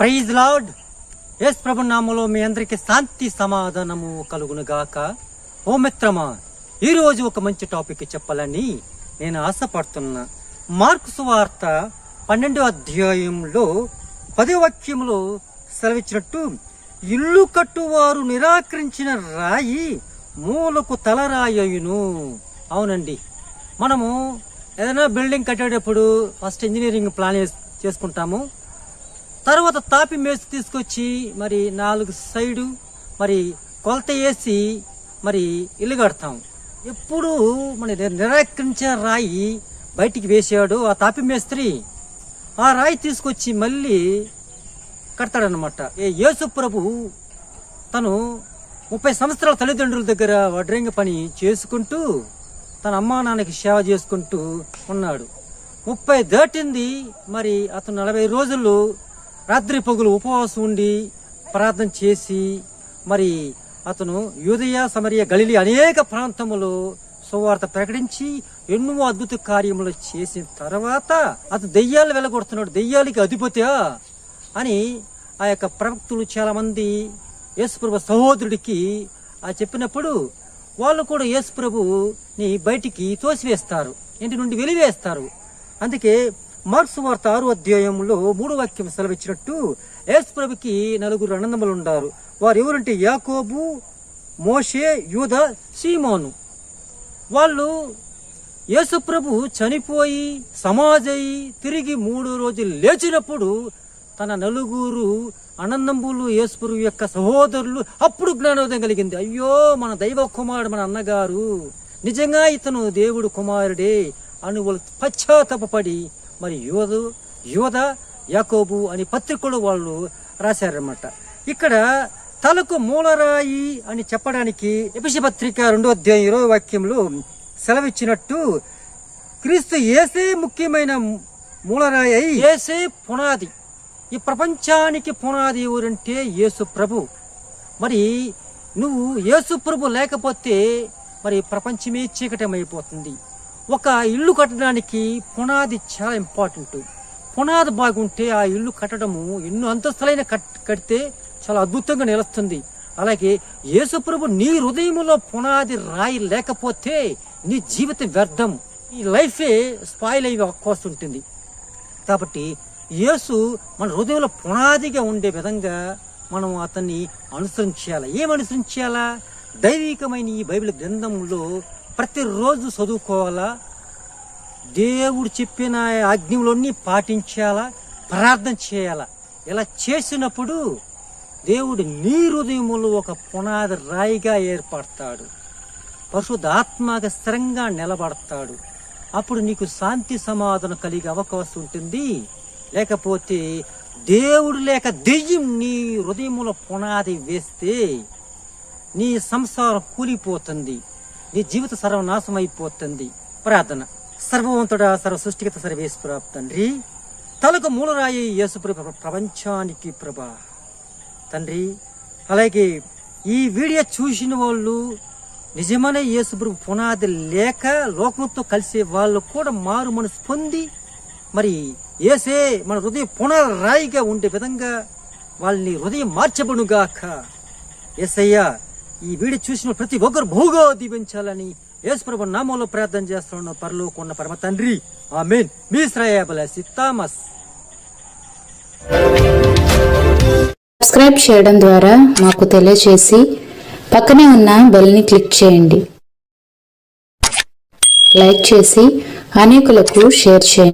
Praise lord యేసు ప్రభు నామలో మీ అందరికి శాంతి సమాధానము కలుగును గాక ఓ మిత్రమా ఈరోజు ఒక మంచి టాపిక్ చెప్పాలని నేను ఆశపడుతున్నా. మార్కు సువార్త పన్నెండో అధ్యాయంలో పదో వాక్యంలో సెలవిచ్చినట్టు ఇల్లు కట్టువారు నిరాకరించిన రాయి మూలకు తలరాయయును. అవునండి. మనము ఏదైనా బిల్డింగ్ కట్టేటప్పుడు ఫస్ట్ ఇంజనీరింగ్ ప్లాన్ చేసుకుంటాము. తర్వాత తాపి మేసి తీసుకొచ్చి మరి నాలుగు సైడు మరి కొలత వేసి మరి ఇల్లు కడతాం. ఎప్పుడు మన ని- నిరాకరించిన రాయి బయటికి వేసాడు ఆ తాపి మేస్త్రి. ఆ రాయి తీసుకొచ్చి మళ్ళీ కడతాడనమాట ఏ యేసు ప్రభు తను ముప్పై సంవత్సరాల తల్లిదండ్రుల దగ్గర వడ్రంగి పని చేసుకుంటూ తన అమ్మా నాన్నకి సేవ చేసుకుంటూ ఉన్నాడు. ముప్పై దాటింది మరి అతను నలభై రోజులు రాత్రి పగులు ఉపవాసం ఉండి ప్రార్థన చేసి మరి అతను యూదయ సమరియ గలిలి అనేక ప్రాంతములో సువార్త ప్రకటించి ఎన్నో అద్భుత కార్యములు చేసిన తర్వాత అతను దెయ్యాలు వెళ్ళగొడుతున్నాడు దెయ్యాలకి అధిపతియా అని ఆ యొక్క ప్రవక్తులు చాలామంది యేసుప్రభు సహోదరుడికి ఆ చెప్పినప్పుడు వాళ్ళు కూడా యేసుప్రభుని బయటికి తోసివేస్తారు ఇంటి నుండి వెలివేస్తారు. అందుకే మార్క్స్ వార్త ఆరు అధ్యాయంలో మూడు వాక్యం సెలవిచ్చినట్టు యేసుప్రభుకి నలుగురు అనందములు ఉన్నారు వారు ఎవరంటే యాకోబు మోషే యూద సీమోను. వాళ్ళు యేసుప్రభు చనిపోయి సమాజయి తిరిగి మూడు రోజులు లేచినప్పుడు తన నలుగురు అనందంబులు యేసుప్రభు యొక్క సహోదరులు అప్పుడు జ్ఞానోదయం కలిగింది. అయ్యో మన దైవ కుమారుడు మన అన్నగారు. నిజంగా ఇతను దేవుడు కుమారుడే అని వాళ్ళు పశ్చాత్తపడి మరి యువదు యోధ యాకోబు అని పత్రికలు వాళ్ళు రాశారన్నమాట. ఇక్కడ తలకు మూలరాయి అని చెప్పడానికి ఎపిసి పత్రిక రెండో అధ్యాయం ఇరవై వాక్యంలో సెలవిచ్చినట్టు క్రీస్తు ఏసే ముఖ్యమైన మూలరాయి అయి ఏసే పునాది. ఈ ప్రపంచానికి పునాది ఎవరంటే యేసు ప్రభు. మరి నువ్వు యేసు ప్రభు లేకపోతే మరి ప్రపంచమే చీకటమైపోతుంది. ఒక ఇల్లు కట్టడానికి పునాది చాలా ఇంపార్టెంట్. పునాది బాగుంటే ఆ ఇల్లు కట్టడము ఎన్నో అంతస్తులైన కట్ కడితే చాలా అద్భుతంగా నిలుస్తుంది. అలాగే యేసుప్రభు నీ హృదయంలో పునాది రాయి లేకపోతే నీ జీవితం వ్యర్థం. ఈ లైఫే స్పాయిల్ అయ్యి అవకాశం ఉంటుంది. కాబట్టి యేసు మన హృదయంలో పునాదిగా ఉండే విధంగా మనం అతన్ని అనుసరించాలా ఏం అనుసరించాలా దైవికమైన ఈ బైబిల్ గ్రంథంలో ప్రతిరోజు చదువుకోవాలా? దేవుడు చెప్పిన ఆజ్ఞలన్నీ పాటించాలా? ప్రార్థన చేయాలా? ఇలా చేసినప్పుడు దేవుడు నీ హృదయములు ఒక పునాది రాయిగా ఏర్పడతాడు. పరిశుద్ధ ఆత్మగా స్థిరంగా నిలబడతాడు. అప్పుడు నీకు శాంతి సమాధానం కలిగే అవకాశం ఉంటుంది. లేకపోతే దేవుడు లేక దెయ్యం నీ హృదయములో పునాది వేస్తే నీ సంసారం కూలిపోతుంది. నీ జీవిత సర్వనాశం అయిపోతుంది ప్రార్థన. సర్వవంతుడా సర్వ సృష్టిగత సర్వేశ్వర తండ్రి తలకు మూలరాయి యేసు ప్రపంచానికి ప్రభా. తండ్రి అలాగే ఈ వీడియో చూసిన వాళ్ళు నిజమైన యేసుప్రభు పునాది లేక లోకంతో కలిసే వాళ్ళు కూడా మారు మనసు పొంది మరి ఏసే మన హృదయ పునరాయిగా ఉండే విధంగా వాళ్ళని హృదయం మార్చబడుగాక ఏసయ్యా ఈ వీడియో చూసిన ప్రతి ఒక్కరు బహుగా దీవించాలని యేసుప్రభు నామంలో ప్రార్థన చేస్తున్నాను పరలోకున్న పరమ తండ్రి. ఆమెన్. మీ శ్రేయాబలసి థామస్ సబ్స్క్రైబ్ చేయడం ద్వారా మాకు తెలియచేసి పక్కనే ఉన్న బెల్ని క్లిక్ చేయండి. లైక్ చేసి అనేకులకు షేర్ చేయండి.